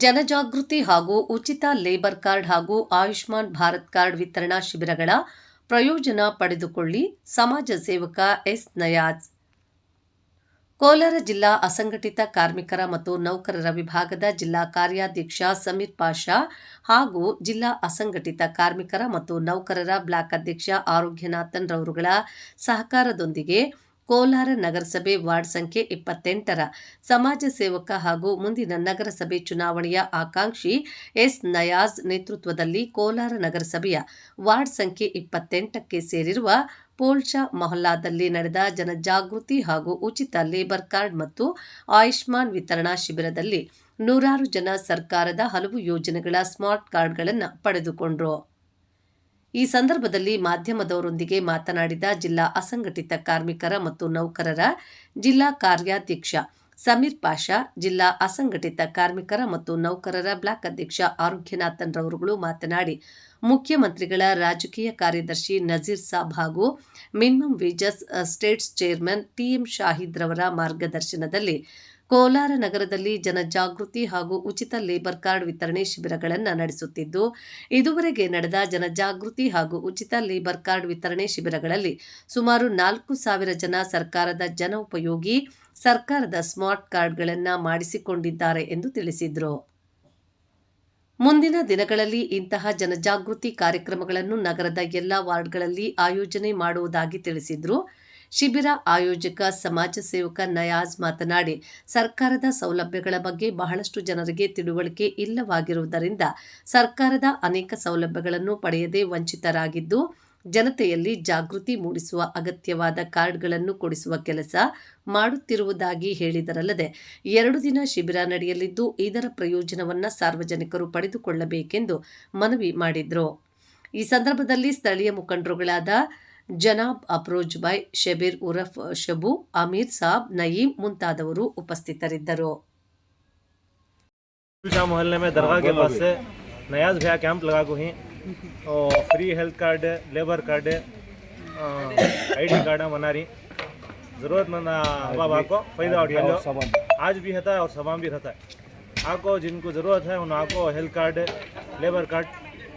ಜನಜಾಗೃತಿ ಹಾಗೂ ಉಚಿತ ಲೇಬರ್ ಕಾರ್ಡ್ ಹಾಗೂ ಆಯುಷ್ಮಾನ್ ಭಾರತ್ ಕಾರ್ಡ್ ವಿತರಣಾ ಶಿಬಿರಗಳ ಪ್ರಯೋಜನ ಪಡೆದುಕೊಳ್ಳಿ ಸಮಾಜ ಸೇವಕ ಎಸ್ ನಯಾಜ್. ಕೋಲಾರ ಜಿಲ್ಲಾ ಅಸಂಘಟಿತ ಕಾರ್ಮಿಕರ ಮತ್ತು ನೌಕರರ ವಿಭಾಗದ ಜಿಲ್ಲಾ ಕಾರ್ಯಾಧ್ಯಕ್ಷ ಸಮೀರ್ ಪಾಷಾ ಹಾಗೂ ಜಿಲ್ಲಾ ಅಸಂಘಟಿತ ಕಾರ್ಮಿಕರ ಮತ್ತು ನೌಕರರ ಬ್ಲಾಕ್ ಅಧ್ಯಕ್ಷ ಆರೋಗ್ಯನಾಥನ್ ರವರುಗಳ ಸಹಕಾರದೊಂದಿಗೆ ಕೋಲಾರ ನಗರಸಭೆ ವಾರ್ಡ್ ಸಂಖ್ಯೆ ಇಪ್ಪತ್ತೆಂಟರ ಸಮಾಜ ಸೇವಕ ಹಾಗೂ ಮುಂದಿನ ನಗರಸಭೆ ಚುನಾವಣೆಯ ಆಕಾಂಕ್ಷಿ ಎಸ್ ನಯಾಜ್ ನೇತೃತ್ವದಲ್ಲಿ ಕೋಲಾರ ನಗರಸಭೆಯ ವಾರ್ಡ್ ಸಂಖ್ಯೆ ಇಪ್ಪತ್ತೆಂಟಕ್ಕೆ ಸೇರಿರುವ ಪೋಲ್ಚಾ ಮೊಹಲ್ಲಾದಲ್ಲಿ ನಡೆದ ಜನಜಾಗೃತಿ ಹಾಗೂ ಉಚಿತ ಲೇಬರ್ ಕಾರ್ಡ್ ಮತ್ತು ಆಯುಷ್ಮಾನ್ ವಿತರಣಾ ಶಿಬಿರದಲ್ಲಿ ನೂರಾರು ಜನ ಸರ್ಕಾರದ ಹಲವು ಯೋಜನೆಗಳ ಸ್ಮಾರ್ಟ್ ಕಾರ್ಡ್ಗಳನ್ನು ಪಡೆದುಕೊಂಡರು. ಈ ಸಂದರ್ಭದಲ್ಲಿ ಮಾಧ್ಯಮದವರೊಂದಿಗೆ ಮಾತನಾಡಿದ ಜಿಲ್ಲಾ ಅಸಂಘಟಿತ ಕಾರ್ಮಿಕರ ಮತ್ತು ನೌಕರರ ಜಿಲ್ಲಾ ಕಾರ್ಯಾಧ್ಯಕ್ಷ ಸಮೀರ್ ಪಾಷಾ, ಜಿಲ್ಲಾ ಅಸಂಘಟಿತ ಕಾರ್ಮಿಕರ ಮತ್ತು ನೌಕರರ ಬ್ಲಾಕ್ ಅಧ್ಯಕ್ಷ ಆರೋಗ್ಯನಾಥನ್ ರವರುಗಳು ಮಾತನಾಡಿ, ಮುಖ್ಯಮಂತ್ರಿಗಳ ರಾಜಕೀಯ ಕಾರ್ಯದರ್ಶಿ ನಜೀರ್ ಸಾಬ್ ಹಾಗೂ minimum wages states chairman TM Shahid ರವರ ಮಾರ್ಗದರ್ಶನದಲ್ಲಿ ಕೋಲಾರ ನಗರದಲ್ಲಿ ಜನಜಾಗೃತಿ ಹಾಗೂ ಉಚಿತ ಲೇಬರ್ ಕಾರ್ಡ್ ವಿತರಣೆ ಶಿಬಿರಗಳನ್ನು ನಡೆಸುತ್ತಿದ್ದು, ಇದುವರೆಗೆ ನಡೆದ ಜನಜಾಗೃತಿ ಹಾಗೂ ಉಚಿತ ಲೇಬರ್ ಕಾರ್ಡ್ ವಿತರಣೆ ಶಿಬಿರಗಳಲ್ಲಿ ಸುಮಾರು ನಾಲ್ಕು ಸಾವಿರ ಜನ ಸರ್ಕಾರದ ಜನೋಪಯೋಗಿ ಸರ್ಕಾರದ ಸ್ಮಾರ್ಟ್ ಕಾರ್ಡ್ಗಳನ್ನು ಮಾಡಿಸಿಕೊಂಡಿದ್ದಾರೆ ಎಂದು ತಿಳಿಸಿದರು. ಮುಂದಿನ ದಿನಗಳಲ್ಲಿ ಇಂತಹ ಜನಜಾಗೃತಿ ಕಾರ್ಯಕ್ರಮಗಳನ್ನು ನಗರದ ಎಲ್ಲ ವಾರ್ಡ್ಗಳಲ್ಲಿ ಆಯೋಜನೆ ಮಾಡುವುದಾಗಿ ತಿಳಿಸಿದ್ರು. ಶಿಬಿರ ಆಯೋಜಕ, ಸಮಾಜ ಸೇವಕ ನಯಾಜ್ ಮಾತನಾಡಿ, ಸರ್ಕಾರದ ಸೌಲಭ್ಯಗಳ ಬಗ್ಗೆ ಬಹಳಷ್ಟು ಜನರಿಗೆ ತಿಳುವಳಿಕೆ ಇಲ್ಲವಾಗಿರುವುದರಿಂದ ಸರ್ಕಾರದ ಅನೇಕ ಸೌಲಭ್ಯಗಳನ್ನು ಪಡೆಯದೆ ವಂಚಿತರಾಗಿದ್ದು, ಜನತೆಯಲ್ಲಿ ಜಾಗೃತಿ ಮೂಡಿಸುವ ಅಗತ್ಯವಾದ ಕಾರ್ಡ್ಗಳನ್ನು ಕೊಡಿಸುವ ಕೆಲಸ ಮಾಡುತ್ತಿರುವುದಾಗಿ ಹೇಳಿದರಲ್ಲದೆ, ಎರಡು ದಿನ ಶಿಬಿರ ನಡೆಯಲಿದ್ದು ಇದರ ಪ್ರಯೋಜನವನ್ನು ಸಾರ್ವಜನಿಕರು ಪಡೆದುಕೊಳ್ಳಬೇಕೆಂದು ಮನವಿ ಮಾಡಿದರು. ಈ ಸಂದರ್ಭದಲ್ಲಿ ಸ್ಥಳೀಯ ಮುಖಂಡರುಗಳಾದ ಜನಾಬ್ ಅಫ್ರೋಜ್ ಬಾಯ್ ಶಬೀರ್ ಉರಫ್ ಶಬು ಅಮೀರ್ ಸಾಬ್ ನಯೀಂ ಮುಂತಾದವರು ಉಪಸ್ಥಿತರಿದ್ದರು शाह मोहल्ले में दरगाह के पास से नयाज भैया कैंप लगा को ही और free health card labour card I D card बना रही ज़रूरतमंद बाबा को फ़ायदा उठा लो आज भी रहता है और सभा भी रहता है आपको जिनको ज़रूरत है उन आपको हेल्थ कार्ड लेबर कार्ड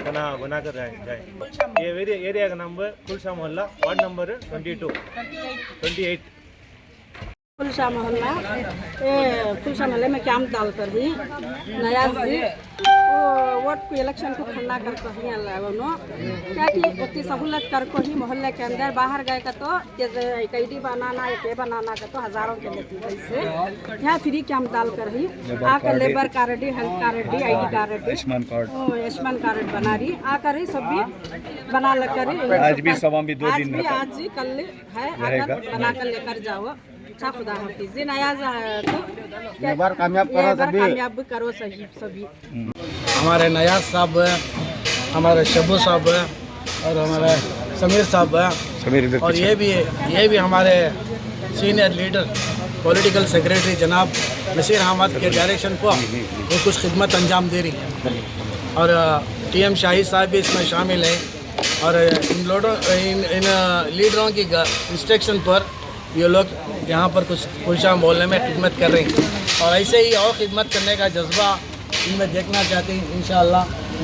बना बना कर जाए जाए ये एरिया एरिया का नंबर कुलशा मोहल्ला ward number twenty two twenty eight फुलशा मोहल्ला ये फुलशा मोहल्ले में कैंप डाल कर ही नयाज जी। वोट को इलेक्शन को खड़ा कर को ही उन्हों क्या कि इतनी सहूलत कर को ही मोहल्ले के अंदर बाहर गए का तो डी बनाना एक ये बनाना का तो हज़ारों के लेती इससे यहाँ फ्री कैंप डाल कर ही आकर labour card health card I D card Ayushman card Ayushman card बना रही। आकर ही सब भी बना लेकर आज भी सभा में दो आज भी आज कल है आकर बना कर लेकर जाओ। अच्छा खुदा हाफिज जी नयाज तो ये बार कामयाब करो सभी कामयाब करो सही सभी हमारे नयाज साहब हैं हमारे शबू साहब हैं और हमारे समीर साहब हैं। समीर और ये भी ये भी हमारे सीनियर लीडर पॉलिटिकल सेक्रेटरी जनाब नसीर अहमद के डायरेक्शन को वो कुछ खिदमत अंजाम दे रही है। और टीएम शाही साहब भी इसमें शामिल हैं। और इन लोडों इन इन लीडरों की इंस्ट्रक्शन पर ये लोग यहाँ पर कुछ खुलशा मोहल्ले में खिदमत कर रहे हैं। और ऐसे ही और खिदमत करने का जज्बा इनमें देखना चाहते हैं इन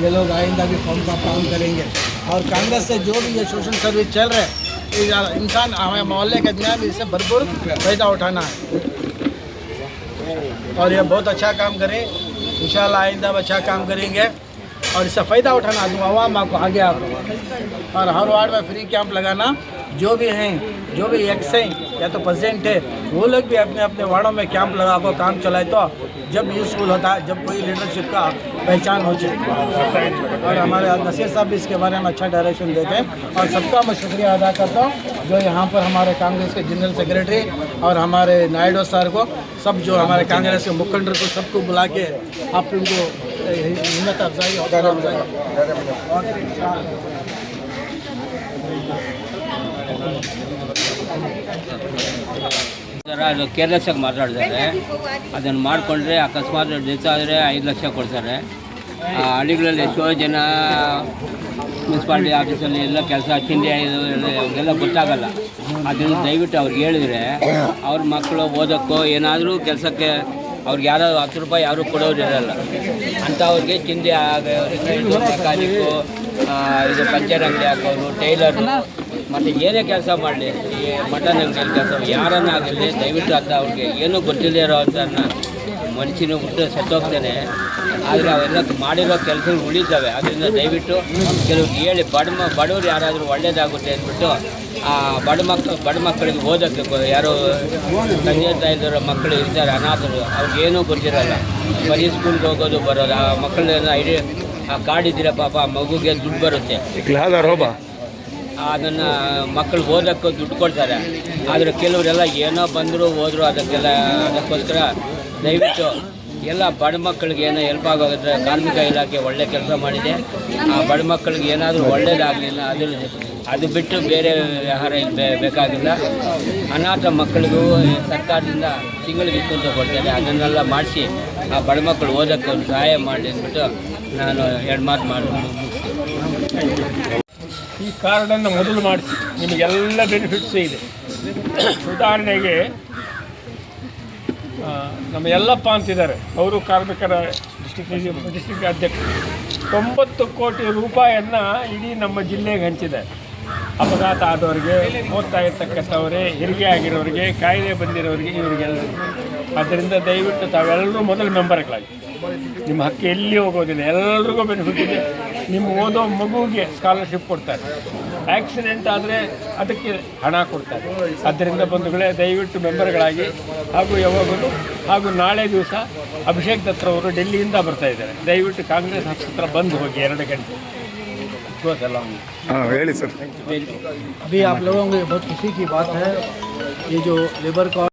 ये लोग आइंदा भी फॉर्म का काम करेंगे। और कांग्रेस से जो भी ये सोशल सर्विस चल रहे हैं इंसान हमें मोहल्ले के दरमियान इससे भरपूर फ़ायदा उठाना है। और ये बहुत अच्छा काम करें इन आइंदा अच्छा काम करेंगे। और इससे फ़ायदा उठाना आवाम आपको आगे आपको और हर वार्ड में फ्री कैंप लगाना। जो भी हैं, जो भी एक्स हैं या तो प्रेसिडेंट है, वो लोग भी अपने अपने वार्डों में कैंप लगा कर काम चलाए तो जब यूज़फुल होता है, जब कोई लीडरशिप का पहचान हो जाए। और हमारे नसीर साहब भी इसके बारे में अच्छा डायरेक्शन देते हैं। और सबका मैं शुक्रिया अदा करता हूँ, जो यहाँ पर हमारे कांग्रेस के जनरल सेक्रेटरी और हमारे नायडू सर को, सब जो हमारे कांग्रेस के मुखंडर को, सबको बुला के आप उनको हिम्मत अफजाई ಸರ್ ಅದು ಕೇರ್ಲೆಸ್ ಆಗಿ ಮಾತಾಡಿದ್ದಾರೆ ಅದನ್ನು ಮಾಡಿಕೊಂಡ್ರೆ ಅಕಸ್ಮಾತ್ ಡೆತ್ ಆದರೆ ಐದು ಲಕ್ಷ ಕೊಡ್ತಾರೆ. ಆ, ಹಳ್ಳಿಗಳಲ್ಲಿ ಎಷ್ಟೋ ಜನ ಮುನ್ಸಿಪಾಲ್ಟಿ ಆಫೀಸಲ್ಲಿ ಎಲ್ಲ ಕೆಲಸ, ತಿಂಡಿ ಎಲ್ಲ ಗೊತ್ತಾಗಲ್ಲ. ಅದನ್ನು ದಯವಿಟ್ಟು ಅವ್ರಿಗೆ ಹೇಳಿದ್ರೆ ಅವ್ರ ಮಕ್ಕಳು ಓದೋಕ್ಕೋ ಏನಾದರೂ ಕೆಲಸಕ್ಕೆ ಅವ್ರಿಗೆ ಯಾರು ಹತ್ತು ರೂಪಾಯಿ ಯಾರು ಕೊಡೋರಿರಲ್ಲ ಅಂಥವ್ರಿಗೆ ತಿಂಡಿ ಆಗೋರಿಗೆ ಇದು ಪಂಚರ್ ಅಂಗಡಿ ಹಾಕೋರು, ಟೈಲರು ಮತ್ತು ಏನೇ ಕೆಲಸ ಮಾಡಲಿ, ಈ ಮಟನ್ ಅಂಗಡಿಯಲ್ಲಿ ಕೆಲಸ ಯಾರನ್ನಾಗಲಿ ದಯವಿಟ್ಟು ಅಂತ ಅವ್ರಿಗೆ ಏನೂ ಗೊತ್ತಿಲ್ಲದೆ ಇರೋ ಮನುಷ್ಯನ ಹುಟ್ಟು ಸತ್ತೋಗ್ತೇನೆ. ಆದರೆ ಅವೆಲ್ಲ ಮಾಡಿರೋ ಕೆಲಸ ಉಳಿತವೆ. ಅದರಿಂದ ದಯವಿಟ್ಟು ಕೆಲವು ಹೇಳಿ, ಬಡ ಬಡವರು ಯಾರಾದರೂ ಒಳ್ಳೇದಾಗುತ್ತೆ ಅಂದ್ಬಿಟ್ಟು, ಆ ಬಡ ಮಕ್ಕಳು ಬಡ ಮಕ್ಕಳಿಗೆ ಓದೋಕ್ಕೆ ಯಾರೋ ತಂದೆ ತಾಯಿದವರ ಮಕ್ಕಳು ಇರ್ತಾರೆ, ಅನಾಥರು ಅವ್ರಿಗೇನೂ ಗೊತ್ತಿರಲ್ಲ. ಬರೀ ಸ್ಕೂಲ್ಗೆ ಹೋಗೋದು ಬರೋದು. ಆ ಮಕ್ಕಳನ್ನ ಐಡಿ ಆ ಕಾರ್ಡ್ ಇದ್ದರೆ ಪಾಪ ಆ ಮಗುಗೆ ದುಡ್ಡು ಬರುತ್ತೆ. ಅದನ್ನು ಮಕ್ಕಳು ಓದೋಕ್ಕೆ ದುಡ್ಡು ಕೊಡ್ತಾರೆ. ಆದರೆ ಕೆಲವರೆಲ್ಲ ಏನೋ ಬಂದರೂ ಹೋದರೂ ಅದಕ್ಕೆಲ್ಲ, ಅದಕ್ಕೋಸ್ಕರ ದಯವಿಟ್ಟು ಎಲ್ಲ ಬಡ ಮಕ್ಕಳಿಗೆ ಏನೋ ಹೆಲ್ಪ್ ಆಗೋದ್ರೆ ಕಾರ್ಮಿಕ ಇಲಾಖೆ ಒಳ್ಳೆ ಕೆಲಸ ಮಾಡಿದೆ. ಆ ಬಡ ಮಕ್ಕಳಿಗೆ ಏನಾದರೂ ಒಳ್ಳೇದಾಗಲಿಲ್ಲ ಅದ್ರ ಅದು ಬಿಟ್ಟು ಬೇರೆ ವ್ಯವಹಾರ ಬೇಕಾಗಿಲ್ಲ. ಅನಾಥ ಮಕ್ಕಳಿಗೂ ಸರ್ಕಾರದಿಂದ ತಿಂಗಳಿಗೆ ಇಷ್ಟು ಕೊಡ್ತಾರೆ. ಅದನ್ನೆಲ್ಲ ಮಾಡಿಸಿ ಆ ಬಡ ಮಕ್ಕಳು ಓದೋಕ್ಕೆ ಒಂದು ಸಹಾಯ ಮಾಡಿ ಅಂದ್ಬಿಟ್ಟು ನಾನು ಎರಡು ಮಾತು ಮಾಡಿ ಕಾರ್ಡನ್ನು ಮೊದಲು ಮಾಡಿಸಿ. ನಿಮಗೆಲ್ಲ ಬೆನಿಫಿಟ್ಸ್ ಇದೆ. ಉದಾಹರಣೆಗೆ ನಮ್ಮ ಯಲ್ಲಪ್ಪ ಅಂತಿದ್ದಾರೆ. ಅವರು ಕಾರ್ಮಿಕರ ಡಿಸ್ಟಿಕ್ ಡಿಸ್ಟಿಕ್ ಅಧ್ಯಕ್ಷರು. ತೊಂಬತ್ತು ಕೋಟಿ ರೂಪಾಯಿಯನ್ನು ಇಡೀ ನಮ್ಮ ಜಿಲ್ಲೆಗೆ ಹಂಚಿದ್ದಾರೆ. ಅಪಘಾತ ಆದವರಿಗೆ ಓದ್ತಾ ಇರ್ತಕ್ಕಂಥವರೇ, ಹೆರಿಗೆ ಆಗಿರೋರಿಗೆ ಕಾಯಿಲೆ ಬಂದಿರೋರಿಗೆ, ಇವರಿಗೆಲ್ಲ. ಅದರಿಂದ ದಯವಿಟ್ಟು ತಾವೆಲ್ಲರೂ ಮೊದಲು ಮೆಂಬರ್ಗಳಾಗಿ ನಿಮ್ಮ ಹಕ್ಕು ಎಲ್ಲಿ ಹೋಗೋದಿಲ್ಲ ಎಲ್ಲರಿಗೂ ಬೆನಿಫಿಟ್ ಇದೆ ನಿಮ್ಮ ಓದೋ ಮಗುವಿಗೆ ಸ್ಕಾಲರ್ಶಿಪ್ ಕೊಡ್ತಾರೆ ಆಕ್ಸಿಡೆಂಟ್ ಆದರೆ ಅದಕ್ಕೆ ಹಣ ಕೊಡ್ತಾರೆ ಆದ್ದರಿಂದ ಬಂಧುಗಳೇ ದಯವಿಟ್ಟು ಮೆಂಬರ್ಗಳಾಗಿ ಹಾಗೂ ಯಾವಾಗಲೂ ಹಾಗೂ ನಾಳೆ ದಿವಸ ಅಭಿಷೇಕ್ ದತ್ರ ಅವರು ಡೆಲ್ಲಿಯಿಂದ ಬರ್ತಾ ಇದ್ದಾರೆ ದಯವಿಟ್ಟು ಕಾಂಗ್ರೆಸ್ ಹತ್ರ ಬಂದು ಹೋಗಿ ಎರಡು ಗಂಟೆ ಗೊತ್ತಲ್ಲ अभी आप लोगों को बहुत खुशी की बात है ये जो लेबर का